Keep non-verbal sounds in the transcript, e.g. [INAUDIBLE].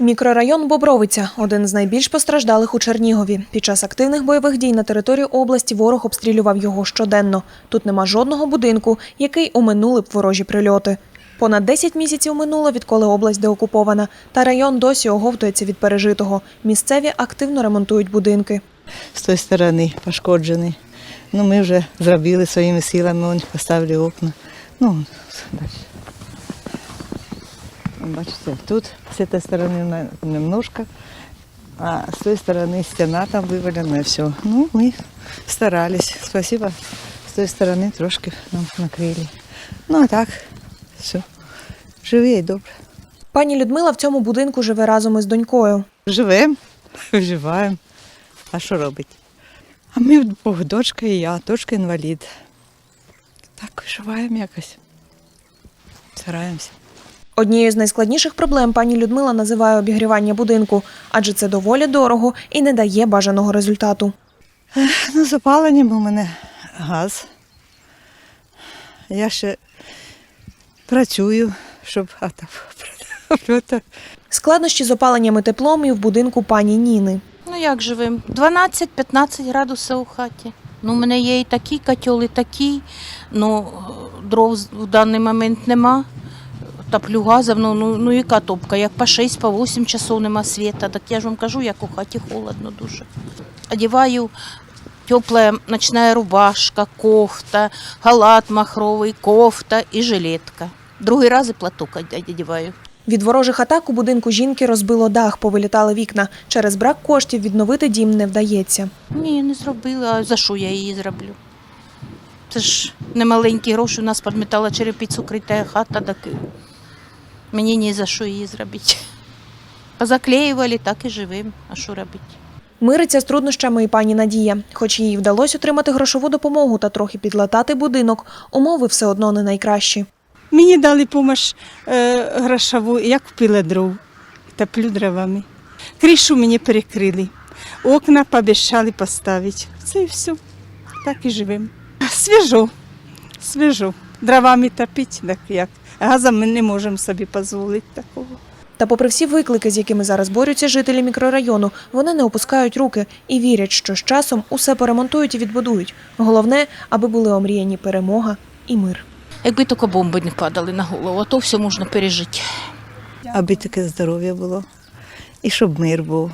Мікрорайон Бобровиця один з найбільш постраждалих у Чернігові. Під час активних бойових дій на території області ворог обстрілював його щоденно. Тут нема жодного будинку, який оминули б ворожі прильоти. Понад 10 місяців минуло, відколи область деокупована, та район досі оговтується від пережитого. Місцеві активно ремонтують будинки. з тої сторони пошкоджений. Ну, ми вже зробили своїми силами, он поставили окна. Ну, далі. Бачите, тут з цієї сторони немножко, а з тої сторони стіна там вивалена і все. Ну, ми старались. Спасибо. З тої сторони трошки нам накрили. Ну, а так, все. Живі і добре. Пані Людмила в цьому будинку живе разом із донькою. Живемо, [LAUGHS] виживаємо. А що робити? А ми вдвох, дочка і я, дочка інвалід. Так, виживаємо якось. Стараємося. Однією з найскладніших проблем пані Людмила називає обігрівання будинку, адже це доволі дорого і не дає бажаного результату. Ну, з опаленням у мене газ. Я ще працюю, щоб а, так, так. Складнощі з опаленням і теплом і в будинку пані Ніни. Ну як живим? 12-15 градусів у хаті. Ну, у мене є і такі котел, і такі. Ну, дров в даний момент нема. Топлю газом, ну, ну, ну яка топка? Як по 6, по 8 часов нема світа. Так я ж вам кажу, як у хаті холодно дуже. Одіваю тепла ночная рубашка, кофта, халат махровий, кофта і жилетка. Другий раз і платок одіваю. Від ворожих атак у будинку жінки розбило дах, повилітали вікна. Через брак коштів відновити дім не вдається. Ні, не зробила. А за що я її зроблю? Це ж не маленькі гроші, у нас під металочерепицю крита хата, так мені ні за що її зробити. Позаклеювали, так і живим. А що робити? Мириться з труднощами і пані Надія. Хоч їй вдалося отримати грошову допомогу та трохи підлатати будинок, умови все одно не найкращі. Мені дали допомогу е, грошову, я купила дров, топлю дровами. Кришу мені перекрили, окна пообіцяли поставити. Це і все. Так і живемо. Свіжо, свіжо. Дровами топити, так як. Газом ми не можемо собі дозволити такого. Та попри всі виклики, з якими зараз борються жителі мікрорайону, вони не опускають руки і вірять, що з часом усе поремонтують і відбудують. Головне, аби були омріяні перемога і мир. Якби тільки бомби не падали на голову, то все можна пережити. Аби таке здоров'я було. І щоб мир був.